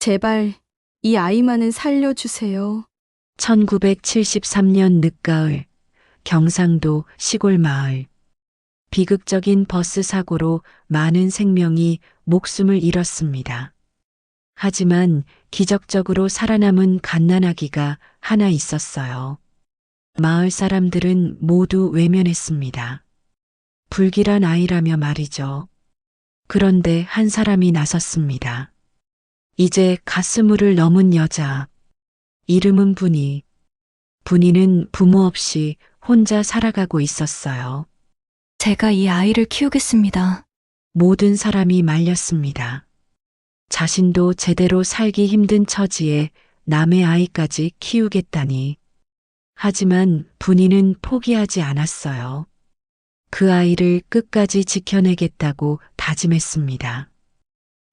제발 이 아이만은 살려주세요. 1973년 늦가을 경상도 시골 마을 비극적인 버스 사고로 많은 생명이 목숨을 잃었습니다. 하지만 기적적으로 살아남은 갓난아기가 하나 있었어요. 마을 사람들은 모두 외면했습니다. 불길한 아이라며 말이죠. 그런데 한 사람이 나섰습니다. 이제 가스물을 넘은 여자. 이름은 분이. 분이는 부모 없이 혼자 살아가고 있었어요. 제가 이 아이를 키우겠습니다. 모든 사람이 말렸습니다. 자신도 제대로 살기 힘든 처지에 남의 아이까지 키우겠다니. 하지만 분이는 포기하지 않았어요. 그 아이를 끝까지 지켜내겠다고 다짐했습니다.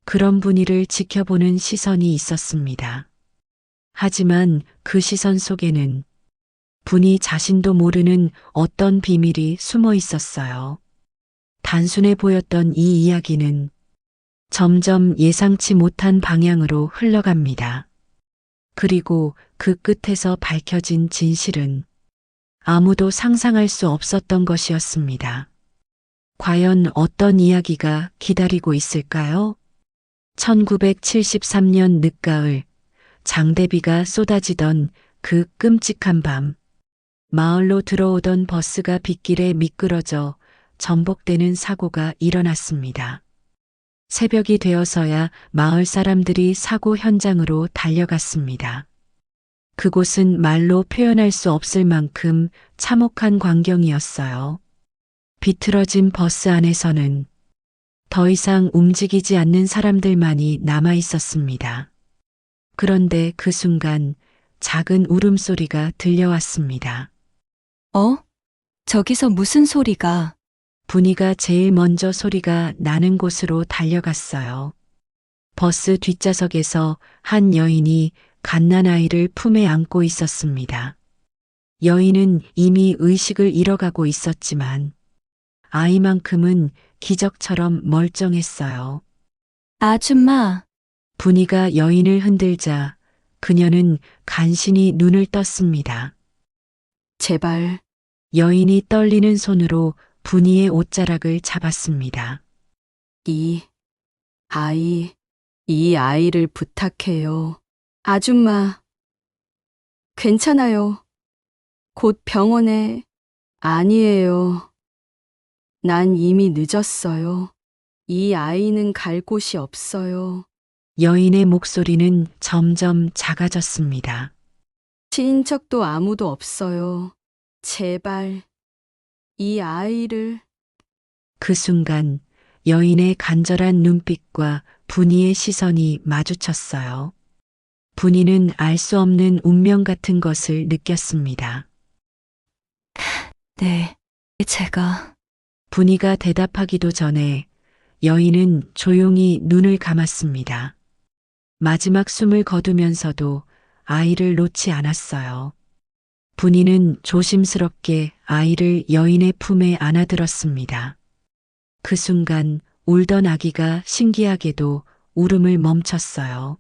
그런 분이를 지켜보는 시선이 있었습니다. 하지만 그 시선 속에는 분이 자신도 모르는 어떤 비밀이 숨어 있었어요. 단순해 보였던 이 이야기는 점점 예상치 못한 방향으로 흘러갑니다. 그리고 그 끝에서 밝혀진 진실은 아무도 상상할 수 없었던 것이었습니다. 과연 어떤 이야기가 기다리고 있을까요? 1973년 늦가을 장대비가 쏟아지던 그 끔찍한 밤 마을로 들어오던 버스가 빗길에 미끄러져 전복되는 사고가 일어났습니다. 새벽이 되어서야 마을 사람들이 사고 현장으로 달려갔습니다. 그곳은 말로 표현할 수 없을 만큼 참혹한 광경이었어요. 비틀어진 버스 안에서는 더 이상 움직이지 않는 사람들만이 남아 있었습니다. 그런데 그 순간 작은 울음소리가 들려왔습니다. 어? 저기서 무슨 소리가? 분이가 제일 먼저 소리가 나는 곳으로 달려갔어요. 버스 뒷좌석에서 한 여인이 갓난아이를 품에 안고 있었습니다. 여인은 이미 의식을 잃어가고 있었지만 아이만큼은 기적처럼 멀쩡했어요. 아줌마, 분이가 여인을 흔들자 그녀는 간신히 눈을 떴습니다. 제발 여인이 떨리는 손으로 분이의 옷자락을 잡았습니다. 이 아이, 이 아이를 부탁해요. 아줌마, 괜찮아요. 곧 병원에 아니에요. 난 이미 늦었어요. 이 아이는 갈 곳이 없어요. 여인의 목소리는 점점 작아졌습니다. 친척도 아무도 없어요. 제발 이 아이를 그 순간 여인의 간절한 눈빛과 분이의 시선이 마주쳤어요. 분이는 알 수 없는 운명 같은 것을 느꼈습니다. 네, 제가 분이가 대답하기도 전에 여인은 조용히 눈을 감았습니다. 마지막 숨을 거두면서도 아이를 놓지 않았어요. 분이는 조심스럽게 아이를 여인의 품에 안아들었습니다. 그 순간 울던 아기가 신기하게도 울음을 멈췄어요.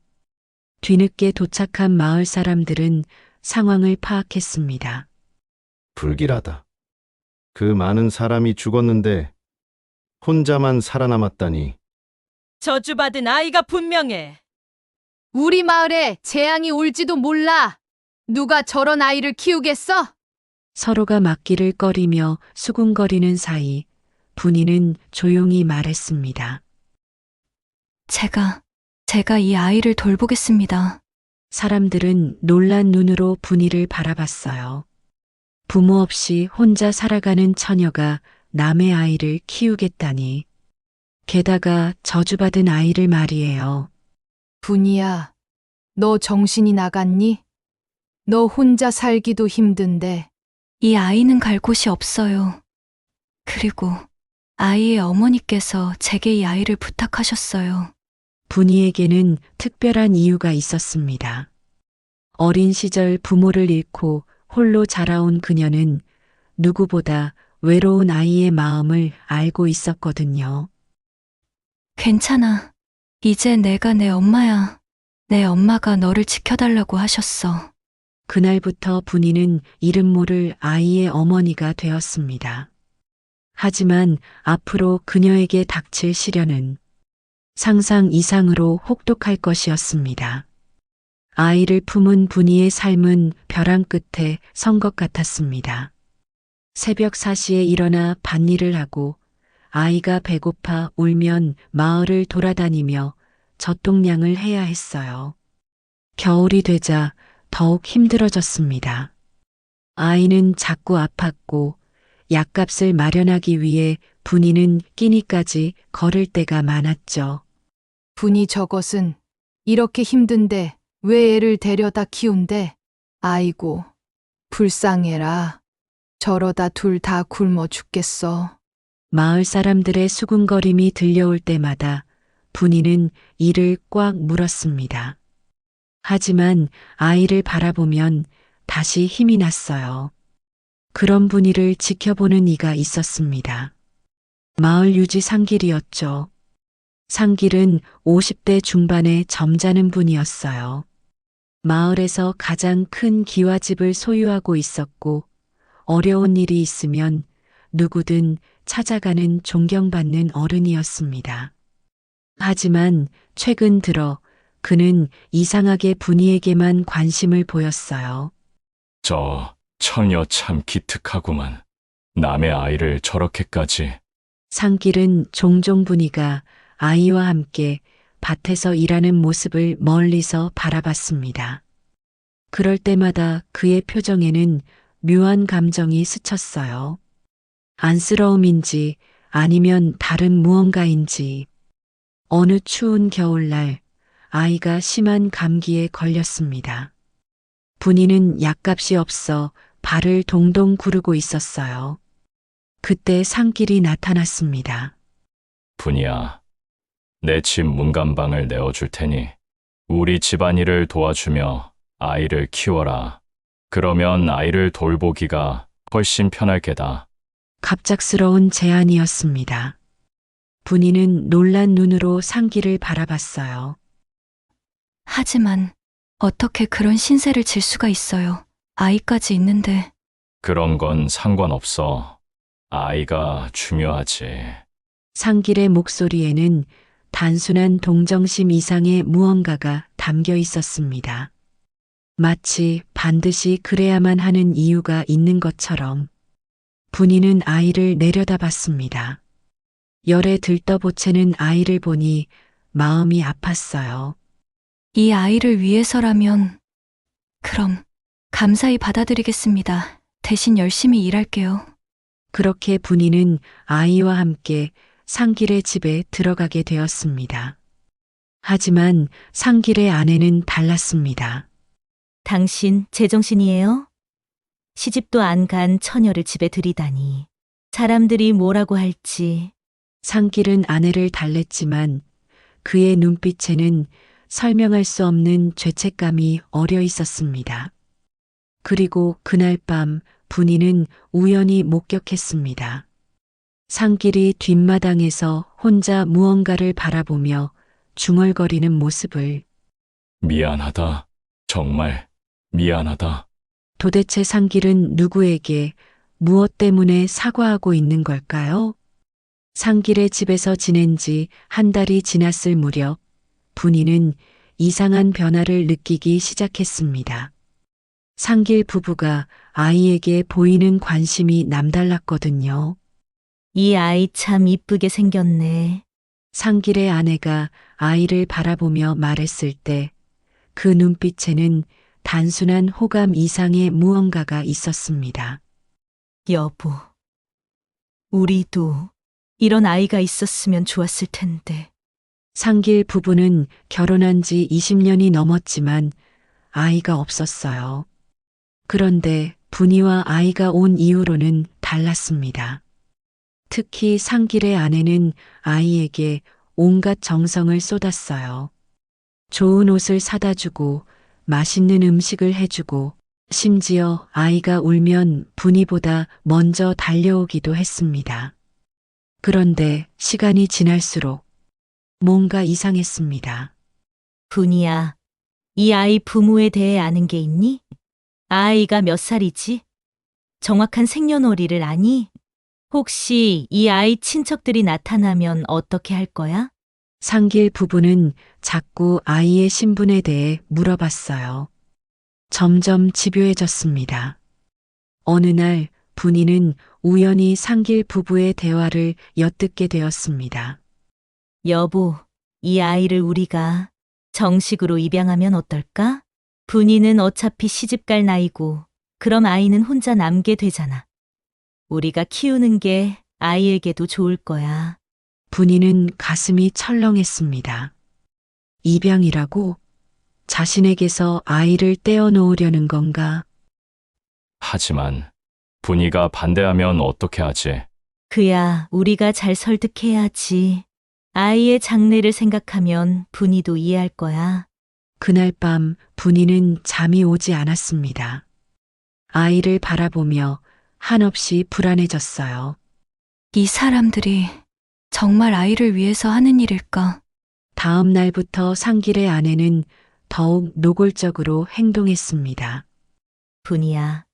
뒤늦게 도착한 마을 사람들은 상황을 파악했습니다. 불길하다. 그 많은 사람이 죽었는데 혼자만 살아남았다니. 저주받은 아이가 분명해. 우리 마을에 재앙이 올지도 몰라. 누가 저런 아이를 키우겠어? 서로가 맞기를 꺼리며 수군거리는 사이 분이는 조용히 말했습니다. 제가 제가 이 아이를 돌보겠습니다. 사람들은 놀란 눈으로 분이를 바라봤어요. 부모 없이 혼자 살아가는 처녀가 남의 아이를 키우겠다니. 게다가 저주받은 아이를 말이에요. 분이야, 너 정신이 나갔니? 너 혼자 살기도 힘든데 이 아이는 갈 곳이 없어요. 그리고 아이의 어머니께서 제게 이 아이를 부탁하셨어요. 분이에게는 특별한 이유가 있었습니다. 어린 시절 부모를 잃고 홀로 자라온 그녀는 누구보다 외로운 아이의 마음을 알고 있었거든요. 괜찮아. 이제 내가 내 엄마야. 내 엄마가 너를 지켜달라고 하셨어. 그날부터 분이는 이름 모를 아이의 어머니가 되었습니다. 하지만 앞으로 그녀에게 닥칠 시련은 상상 이상으로 혹독할 것이었습니다. 아이를 품은 분이의 삶은 벼랑 끝에 선 것 같았습니다. 새벽 4시에 일어나 밭일을 하고 아이가 배고파 울면 마을을 돌아다니며 젖동량을 해야 했어요. 겨울이 되자 더욱 힘들어졌습니다. 아이는 자꾸 아팠고 약값을 마련하기 위해 분이는 끼니까지 걸을 때가 많았죠. 분이 저것은 이렇게 힘든데 왜 애를 데려다 키운대? 아이고, 불쌍해라. 저러다 둘 다 굶어 죽겠어. 마을 사람들의 수군거림이 들려올 때마다 분이는 이를 꽉 물었습니다. 하지만 아이를 바라보면 다시 힘이 났어요. 그런 분이를 지켜보는 이가 있었습니다. 마을 유지 상길이었죠. 상길은 50대 중반의 점잖은 분이었어요. 마을에서 가장 큰 기와집을 소유하고 있었고 어려운 일이 있으면 누구든 찾아가는 존경받는 어른이었습니다. 하지만 최근 들어 그는 이상하게 분이에게만 관심을 보였어요. 저 처녀 참 기특하구만. 남의 아이를 저렇게까지. 상길은 종종 분이가 아이와 함께 밭에서 일하는 모습을 멀리서 바라봤습니다. 그럴 때마다 그의 표정에는 묘한 감정이 스쳤어요. 안쓰러움인지 아니면 다른 무언가인지. 어느 추운 겨울날 아이가 심한 감기에 걸렸습니다. 분이는 약값이 없어 발을 동동 구르고 있었어요. 그때 상길이 나타났습니다. 분이야. 내 집 문간방을 내어줄 테니 우리 집안일을 도와주며 아이를 키워라. 그러면 아이를 돌보기가 훨씬 편할 게다. 갑작스러운 제안이었습니다. 분이는 놀란 눈으로 상길을 바라봤어요. 하지만 어떻게 그런 신세를 질 수가 있어요. 아이까지 있는데. 그런 건 상관없어. 아이가 중요하지. 상길의 목소리에는 단순한 동정심 이상의 무언가가 담겨 있었습니다. 마치 반드시 그래야만 하는 이유가 있는 것처럼 분이는 아이를 내려다 봤습니다. 열에 들떠보채는 아이를 보니 마음이 아팠어요. 이 아이를 위해서라면 그럼 감사히 받아들이겠습니다. 대신 열심히 일할게요. 그렇게 분이는 아이와 함께 상길의 집에 들어가게 되었습니다. 하지만 상길의 아내는 달랐습니다. 당신 제정신이에요? 시집도 안 간 처녀를 집에 들이다니. 사람들이 뭐라고 할지. 상길은 아내를 달랬지만 그의 눈빛에는 설명할 수 없는 죄책감이 어려 있었습니다. 그리고 그날 밤 분이는 우연히 목격했습니다. 상길이 뒷마당에서 혼자 무언가를 바라보며 중얼거리는 모습을 미안하다. 정말 미안하다. 도대체 상길은 누구에게 무엇 때문에 사과하고 있는 걸까요? 상길의 집에서 지낸 지 한 달이 지났을 무렵 분이는 이상한 변화를 느끼기 시작했습니다. 상길 부부가 아이에게 보이는 관심이 남달랐거든요. 이 아이 참 이쁘게 생겼네. 상길의 아내가 아이를 바라보며 말했을 때 그 눈빛에는 단순한 호감 이상의 무언가가 있었습니다. 여보. 우리도 이런 아이가 있었으면 좋았을 텐데. 상길 부부는 결혼한 지 20년이 넘었지만 아이가 없었어요. 그런데 분이와 아이가 온 이후로는 달랐습니다. 특히 상길의 아내는 아이에게 온갖 정성을 쏟았어요. 좋은 옷을 사다 주고 맛있는 음식을 해주고 심지어 아이가 울면 분이보다 먼저 달려오기도 했습니다. 그런데 시간이 지날수록 뭔가 이상했습니다. 분이야. 이 아이 부모에 대해 아는 게 있니? 아이가 몇 살이지? 정확한 생년월일을 아니? 혹시 이 아이 친척들이 나타나면 어떻게 할 거야? 상길 부부는 자꾸 아이의 신분에 대해 물어봤어요. 점점 집요해졌습니다. 어느 날 분이는 우연히 상길 부부의 대화를 엿듣게 되었습니다. 여보, 이 아이를 우리가 정식으로 입양하면 어떨까? 분이는 어차피 시집갈 나이고, 그럼 아이는 혼자 남게 되잖아. 우리가 키우는 게 아이에게도 좋을 거야. 분이는 가슴이 철렁했습니다. 입양이라고 자신에게서 아이를 떼어놓으려는 건가? 하지만 분이가 반대하면 어떻게 하지? 그야 우리가 잘 설득해야지. 아이의 장래를 생각하면 분이도 이해할 거야. 그날 밤 분이는 잠이 오지 않았습니다. 아이를 바라보며 한없이 불안해졌어요. 이 사람들이 정말 아이를 위해서 하는 일일까? 다음 날부터 상길의 아내는 더욱 노골적으로 행동했습니다. 분이야,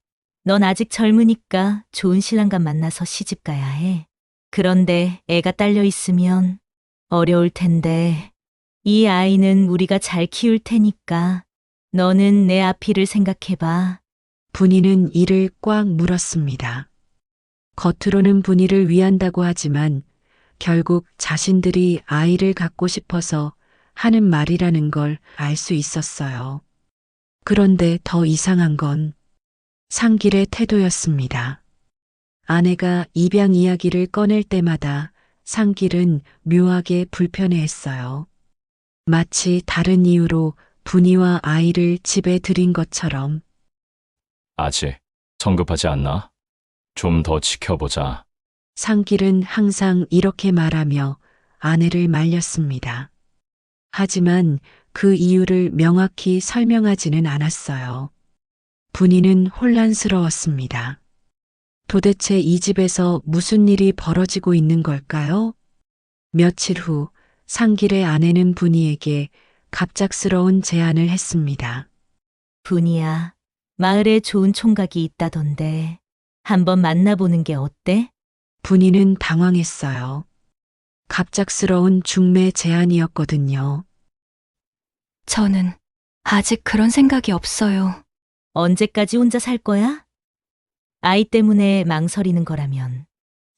넌 아직 젊으니까 좋은 신랑감 만나서 시집 가야 해. 그런데 애가 딸려 있으면 어려울 텐데, 이 아이는 우리가 잘 키울 테니까 너는 내 앞이를 생각해봐. 분이는 이를 꽉 물었습니다. 겉으로는 분이를 위한다고 하지만 결국 자신들이 아이를 갖고 싶어서 하는 말이라는 걸 알 수 있었어요. 그런데 더 이상한 건 상길의 태도였습니다. 아내가 입양 이야기를 꺼낼 때마다 상길은 묘하게 불편해했어요. 마치 다른 이유로 분이와 아이를 집에 들인 것처럼 아직 성급하지 않나? 좀 더 지켜보자. 상길은 항상 이렇게 말하며 아내를 말렸습니다. 하지만 그 이유를 명확히 설명하지는 않았어요. 분이는 혼란스러웠습니다. 도대체 이 집에서 무슨 일이 벌어지고 있는 걸까요? 며칠 후 상길의 아내는 분이에게 갑작스러운 제안을 했습니다. 분이야, 마을에 좋은 총각이 있다던데 한번 만나보는 게 어때? 분이는 당황했어요. 갑작스러운 중매 제안이었거든요. 저는 아직 그런 생각이 없어요. 언제까지 혼자 살 거야? 아이 때문에 망설이는 거라면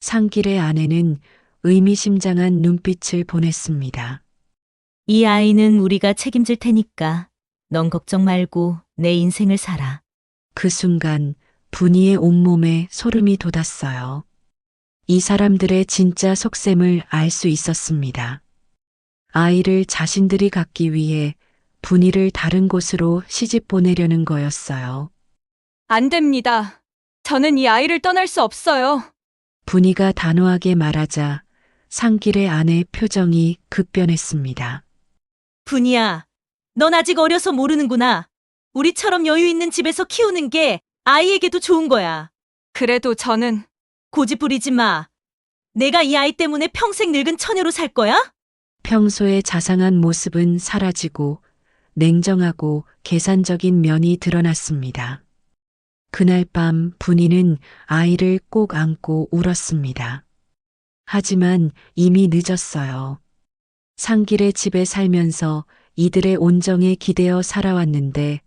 상길의 아내는 의미심장한 눈빛을 보냈습니다. 이 아이는 우리가 책임질 테니까 넌 걱정 말고 내 인생을 살아. 그 순간 분이의 온몸에 소름이 돋았어요. 이 사람들의 진짜 속셈을 알 수 있었습니다. 아이를 자신들이 갖기 위해 분이를 다른 곳으로 시집 보내려는 거였어요. 안 됩니다. 저는 이 아이를 떠날 수 없어요. 분이가 단호하게 말하자 상길의 아내 표정이 급변했습니다. 분이야, 넌 아직 어려서 모르는구나. 우리처럼 여유 있는 집에서 키우는 게 아이에게도 좋은 거야. 그래도 저는 고집 부리지 마. 내가 이 아이 때문에 평생 늙은 처녀로 살 거야? 평소의 자상한 모습은 사라지고 냉정하고 계산적인 면이 드러났습니다. 그날 밤 분이는 아이를 꼭 안고 울었습니다. 하지만 이미 늦었어요. 상길의 집에 살면서 이들의 온정에 기대어 살아왔는데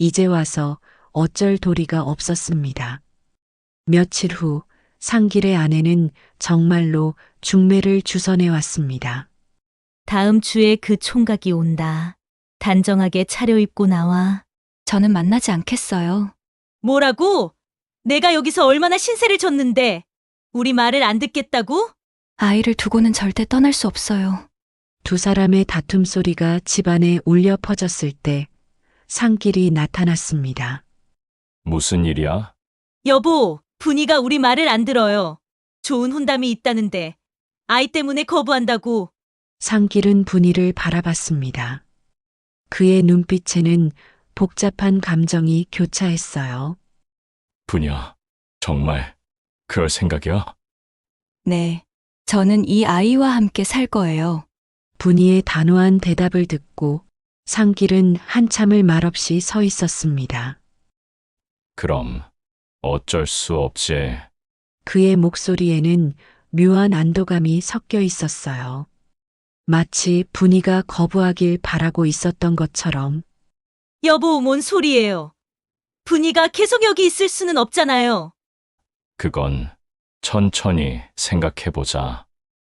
이제 와서 어쩔 도리가 없었습니다. 며칠 후 상길의 아내는 정말로 중매를 주선해 왔습니다. 다음 주에 그 총각이 온다. 단정하게 차려입고 나와. 저는 만나지 않겠어요. 뭐라고? 내가 여기서 얼마나 신세를 졌는데 우리 말을 안 듣겠다고? 아이를 두고는 절대 떠날 수 없어요. 두 사람의 다툼 소리가 집안에 울려 퍼졌을 때 상길이 나타났습니다. 무슨 일이야? 여보, 분이가 우리 말을 안 들어요. 좋은 혼담이 있다는데 아이 때문에 거부한다고. 상길은 분이를 바라봤습니다. 그의 눈빛에는 복잡한 감정이 교차했어요. 분이야, 정말 그럴 생각이야? 네. 저는 이 아이와 함께 살 거예요. 분이의 단호한 대답을 듣고 상길은 한참을 말없이 서 있었습니다. 그럼 어쩔 수 없지. 그의 목소리에는 묘한 안도감이 섞여 있었어요. 마치 분이가 거부하길 바라고 있었던 것처럼 여보, 뭔 소리예요? 분이가 계속 여기 있을 수는 없잖아요. 그건 천천히 생각해보자.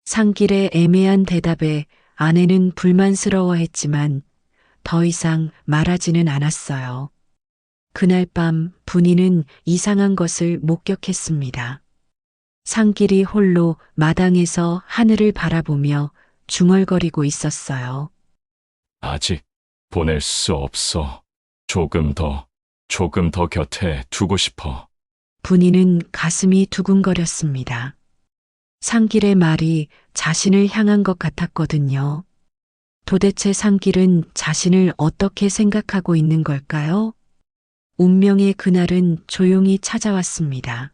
상길의 애매한 대답에 아내는 불만스러워했지만 더 이상 말하지는 않았어요. 그날 밤 분이는 이상한 것을 목격했습니다. 상길이 홀로 마당에서 하늘을 바라보며 중얼거리고 있었어요. 아직 보낼 수 없어. 조금 더, 조금 더 곁에 두고 싶어. 분이는 가슴이 두근거렸습니다. 상길의 말이 자신을 향한 것 같았거든요. 도대체 상길은 자신을 어떻게 생각하고 있는 걸까요? 운명의 그날은 조용히 찾아왔습니다.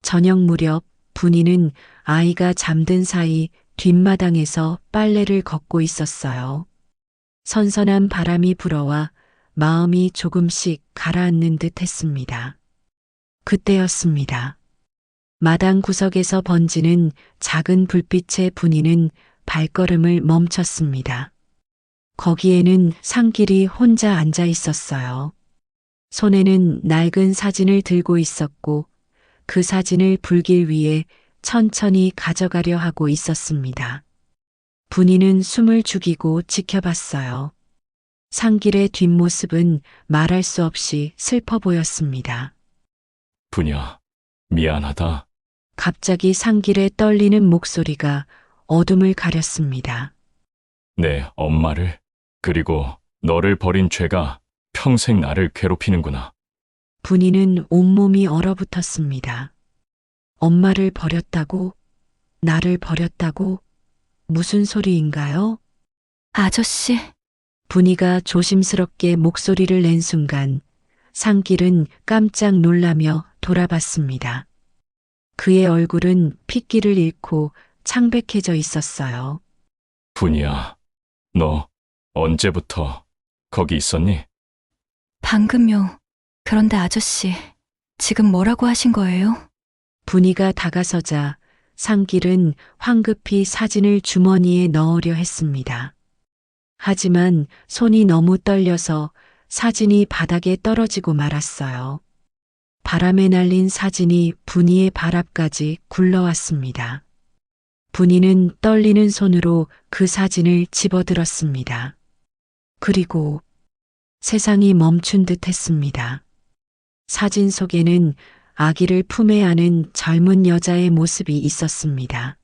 저녁 무렵 분이는 아이가 잠든 사이 뒷마당에서 빨래를 걷고 있었어요. 선선한 바람이 불어와 마음이 조금씩 가라앉는 듯 했습니다. 그때였습니다. 마당 구석에서 번지는 작은 불빛의 분이는 발걸음을 멈췄습니다. 거기에는 상길이 혼자 앉아 있었어요. 손에는 낡은 사진을 들고 있었고 그 사진을 불길 위에 천천히 가져가려 하고 있었습니다. 분이는 숨을 죽이고 지켜봤어요. 상길의 뒷모습은 말할 수 없이 슬퍼 보였습니다. 분야, 미안하다. 갑자기 상길의 떨리는 목소리가 어둠을 가렸습니다. 내 엄마를, 그리고 너를 버린 죄가 평생 나를 괴롭히는구나. 분이는 온몸이 얼어붙었습니다. 엄마를 버렸다고? 나를 버렸다고? 무슨 소리인가요? 아저씨, 분이가 조심스럽게 목소리를 낸 순간 상길은 깜짝 놀라며 돌아봤습니다. 그의 얼굴은 핏기를 잃고 창백해져 있었어요. 분이야, 너 언제부터 거기 있었니? 방금요. 그런데 아저씨, 지금 뭐라고 하신 거예요? 분이가 다가서자 상길은 황급히 사진을 주머니에 넣으려 했습니다. 하지만 손이 너무 떨려서 사진이 바닥에 떨어지고 말았어요. 바람에 날린 사진이 분이의 발 앞까지 굴러왔습니다. 분이는 떨리는 손으로 그 사진을 집어들었습니다. 그리고 세상이 멈춘 듯 했습니다. 사진 속에는 아기를 품에 안은 젊은 여자의 모습이 있었습니다.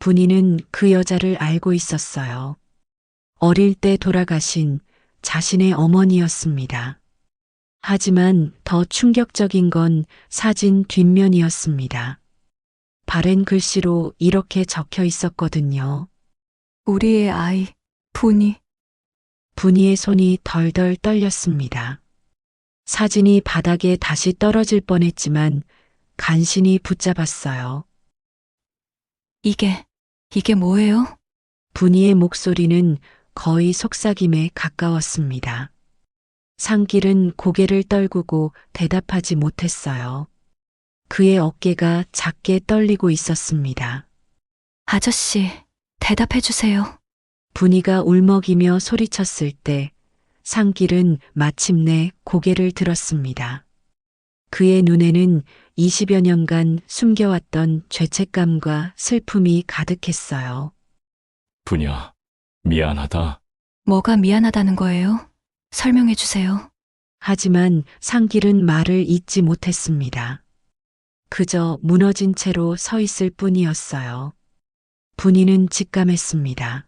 분이는 그 여자를 알고 있었어요. 어릴 때 돌아가신 자신의 어머니였습니다. 하지만 더 충격적인 건 사진 뒷면이었습니다. 바랜 글씨로 이렇게 적혀 있었거든요. 우리의 아이, 분이. 분이의 손이 덜덜 떨렸습니다. 사진이 바닥에 다시 떨어질 뻔했지만 간신히 붙잡았어요. 이게, 이게 뭐예요? 분이의 목소리는 거의 속삭임에 가까웠습니다. 상길은 고개를 떨구고 대답하지 못했어요. 그의 어깨가 작게 떨리고 있었습니다. 아저씨, 대답해 주세요. 분이가 울먹이며 소리쳤을 때 상길은 마침내 고개를 들었습니다. 그의 눈에는 20여 년간 숨겨왔던 죄책감과 슬픔이 가득했어요. 분야, 미안하다. 뭐가 미안하다는 거예요? 설명해 주세요. 하지만 상길은 말을 잇지 못했습니다. 그저 무너진 채로 서 있을 뿐이었어요. 분이는 직감했습니다.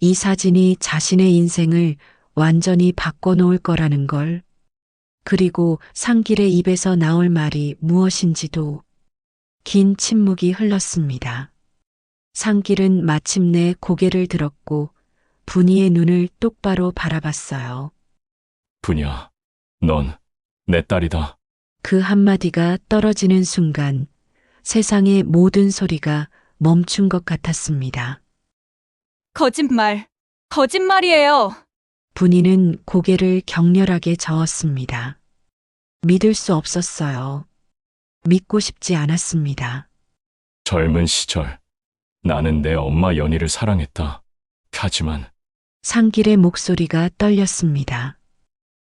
이 사진이 자신의 인생을 완전히 바꿔놓을 거라는 걸, 그리고 상길의 입에서 나올 말이 무엇인지도 긴 침묵이 흘렀습니다. 상길은 마침내 고개를 들었고 분이의 눈을 똑바로 바라봤어요. 분야, 넌 내 딸이다. 그 한마디가 떨어지는 순간 세상의 모든 소리가 멈춘 것 같았습니다. 거짓말. 거짓말이에요. 분이는 고개를 격렬하게 저었습니다. 믿을 수 없었어요. 믿고 싶지 않았습니다. 젊은 시절 나는 내 엄마 연희를 사랑했다. 하지만 상길의 목소리가 떨렸습니다.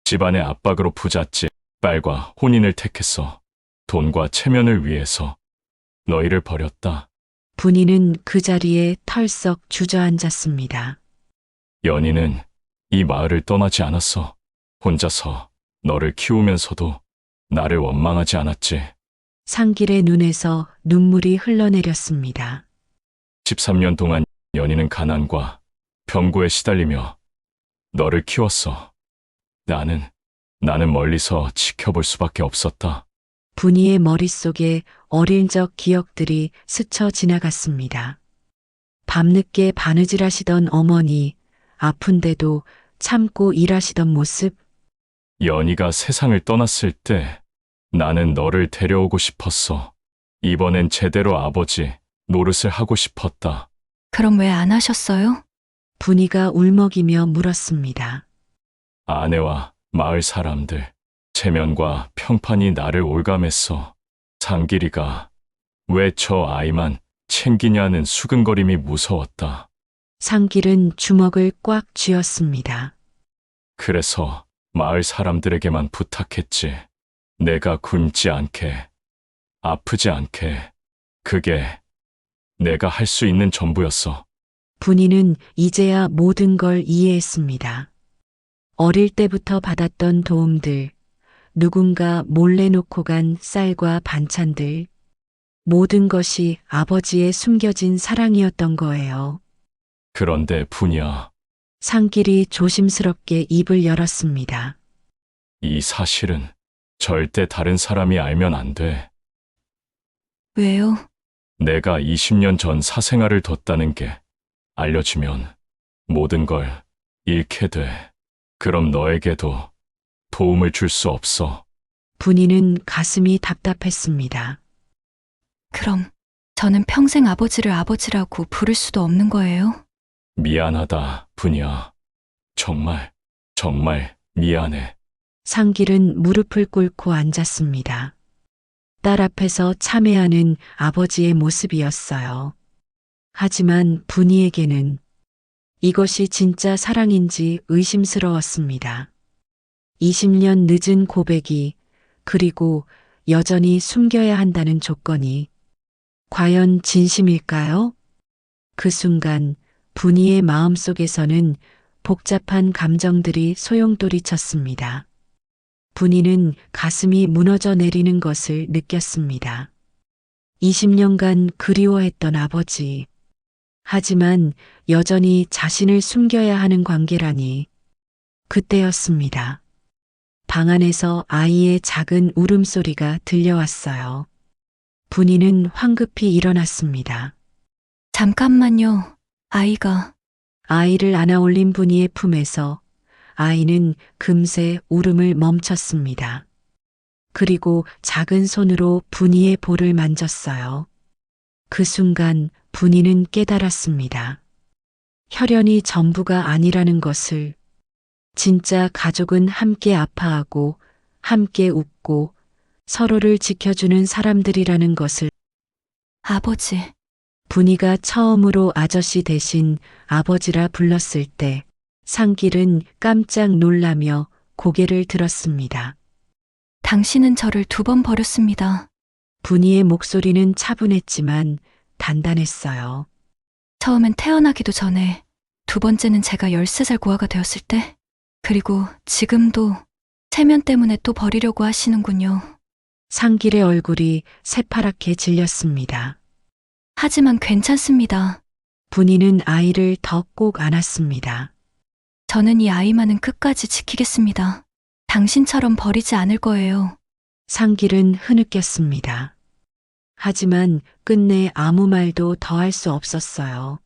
집안의 압박으로 부잣집 딸과 혼인을 택했어. 돈과 체면을 위해서 너희를 버렸다. 분이는 그 자리에 털썩 주저앉았습니다. 연희는 이 마을을 떠나지 않았어. 혼자서 너를 키우면서도 나를 원망하지 않았지. 상길의 눈에서 눈물이 흘러내렸습니다. 13년 동안 연희는 가난과 병고에 시달리며 너를 키웠어. 나는, 나는 멀리서 지켜볼 수밖에 없었다. 분이의 머릿속에 어릴 적 기억들이 스쳐 지나갔습니다. 밤늦게 바느질 하시던 어머니, 아픈데도 참고 일하시던 모습, 연희가 세상을 떠났을 때 나는 너를 데려오고 싶었어. 이번엔 제대로 아버지 노릇을 하고 싶었다. 그럼 왜 안 하셨어요? 분이가 울먹이며 물었습니다. 아내와 마을 사람들, 체면과 평판이 나를 올감했어. 상길이가 왜 저 아이만 챙기냐는 수근거림이 무서웠다. 상길은 주먹을 꽉 쥐었습니다. 그래서 마을 사람들에게만 부탁했지. 내가 굶지 않게, 아프지 않게. 그게 내가 할 수 있는 전부였어. 분이는 이제야 모든 걸 이해했습니다. 어릴 때부터 받았던 도움들, 누군가 몰래 놓고 간 쌀과 반찬들, 모든 것이 아버지의 숨겨진 사랑이었던 거예요. 그런데 분이야, 상길이 조심스럽게 입을 열었습니다. 이 사실은 절대 다른 사람이 알면 안 돼. 왜요? 내가 20년 전 사생활을 뒀다는 게 알려지면 모든 걸 잃게 돼. 그럼 너에게도 도움을 줄 수 없어. 분이는 가슴이 답답했습니다. 그럼 저는 평생 아버지를 아버지라고 부를 수도 없는 거예요? 미안하다, 분이야. 정말, 정말 미안해. 상길은 무릎을 꿇고 앉았습니다. 딸 앞에서 참회하는 아버지의 모습이었어요. 하지만 분이에게는 이것이 진짜 사랑인지 의심스러웠습니다. 20년 늦은 고백이 그리고 여전히 숨겨야 한다는 조건이 과연 진심일까요? 그 순간 분이의 마음속에서는 복잡한 감정들이 소용돌이 쳤습니다. 분이는 가슴이 무너져 내리는 것을 느꼈습니다. 20년간 그리워했던 아버지. 하지만 여전히 자신을 숨겨야 하는 관계라니. 그때였습니다. 방 안에서 아이의 작은 울음소리가 들려왔어요. 분이는 황급히 일어났습니다. 잠깐만요. 아이가 아이를 안아 올린 분이의 품에서 아이는 금세 울음을 멈췄습니다. 그리고 작은 손으로 분이의 볼을 만졌어요. 그 순간 분이는 깨달았습니다. 혈연이 전부가 아니라는 것을 진짜 가족은 함께 아파하고 함께 웃고 서로를 지켜주는 사람들이라는 것을 아버지. 분이가 처음으로 아저씨 대신 아버지라 불렀을 때 상길은 깜짝 놀라며 고개를 들었습니다. 당신은 저를 두 번 버렸습니다. 분이의 목소리는 차분했지만 단단했어요. 처음엔 태어나기도 전에, 두 번째는 제가 13살 고아가 되었을 때, 그리고 지금도 체면 때문에 또 버리려고 하시는군요. 상길의 얼굴이 새파랗게 질렸습니다. 하지만 괜찮습니다. 분이는 아이를 더 꼭 안았습니다. 저는 이 아이만은 끝까지 지키겠습니다. 당신처럼 버리지 않을 거예요. 상길은 흐느꼈습니다. 하지만 끝내 아무 말도 더할 수 없었어요.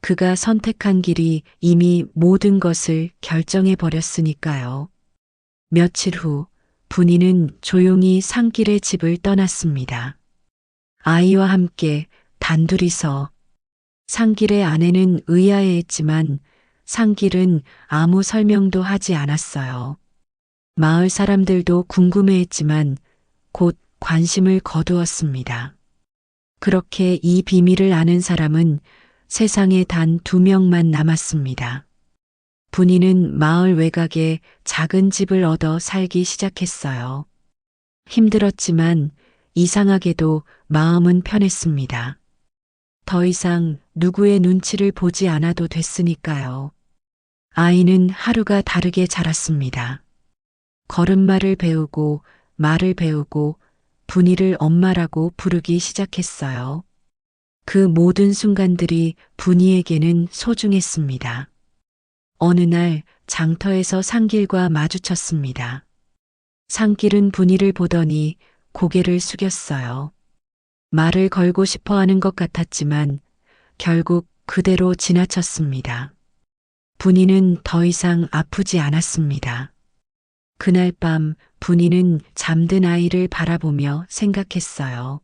그가 선택한 길이 이미 모든 것을 결정해 버렸으니까요. 며칠 후 분이는 조용히 상길의 집을 떠났습니다. 아이와 함께 단둘이서 상길의 아내는 의아해했지만 상길은 아무 설명도 하지 않았어요. 마을 사람들도 궁금해했지만 곧 관심을 거두었습니다. 그렇게 이 비밀을 아는 사람은 세상에 단 두 명만 남았습니다. 분이는 마을 외곽에 작은 집을 얻어 살기 시작했어요. 힘들었지만 이상하게도 마음은 편했습니다. 더 이상 누구의 눈치를 보지 않아도 됐으니까요. 아이는 하루가 다르게 자랐습니다. 걸음마를 배우고 말을 배우고 분이를 엄마라고 부르기 시작했어요. 그 모든 순간들이 분이에게는 소중했습니다. 어느 날 장터에서 상길과 마주쳤습니다. 상길은 분이를 보더니 고개를 숙였어요. 말을 걸고 싶어 하는 것 같았지만 결국 그대로 지나쳤습니다. 분이는 더 이상 아프지 않았습니다. 그날 밤 분이는 잠든 아이를 바라보며 생각했어요.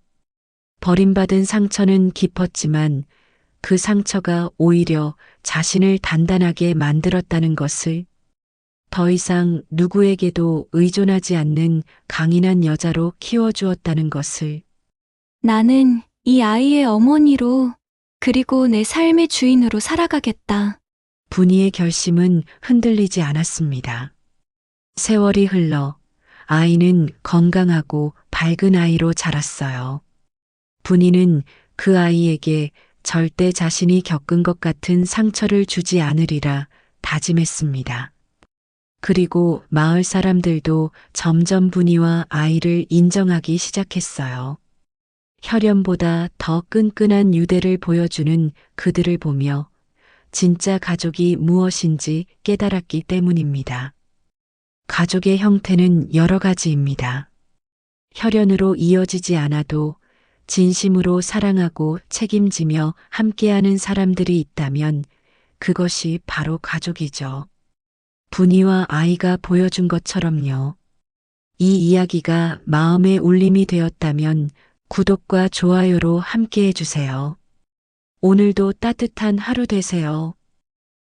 버림받은 상처는 깊었지만 그 상처가 오히려 자신을 단단하게 만들었다는 것을 더 이상 누구에게도 의존하지 않는 강인한 여자로 키워주었다는 것을 나는 이 아이의 어머니로 그리고 내 삶의 주인으로 살아가겠다. 분이의 결심은 흔들리지 않았습니다. 세월이 흘러 아이는 건강하고 밝은 아이로 자랐어요. 분이는 그 아이에게 절대 자신이 겪은 것 같은 상처를 주지 않으리라 다짐했습니다. 그리고 마을 사람들도 점점 분이와 아이를 인정하기 시작했어요. 혈연보다 더 끈끈한 유대를 보여주는 그들을 보며 진짜 가족이 무엇인지 깨달았기 때문입니다. 가족의 형태는 여러 가지입니다. 혈연으로 이어지지 않아도 진심으로 사랑하고 책임지며 함께하는 사람들이 있다면 그것이 바로 가족이죠. 분이와 아이가 보여준 것처럼요. 이 이야기가 마음의 울림이 되었다면 구독과 좋아요로 함께 해주세요. 오늘도 따뜻한 하루 되세요.